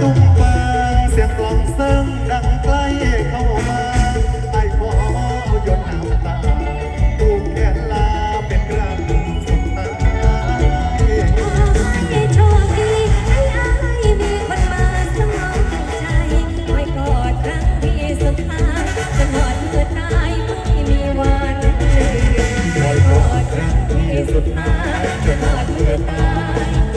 ตุ้มมาเสียงกลองเสริงดังใกล้เข้ามาไอ้พ่อหยดน้ำตาตูกแค่ลาเป็นกราบสุดท้ายจะหดหรือตายไม่มีวันให้กอดรักที่สุดท้ายจะหมดเพื่อตาย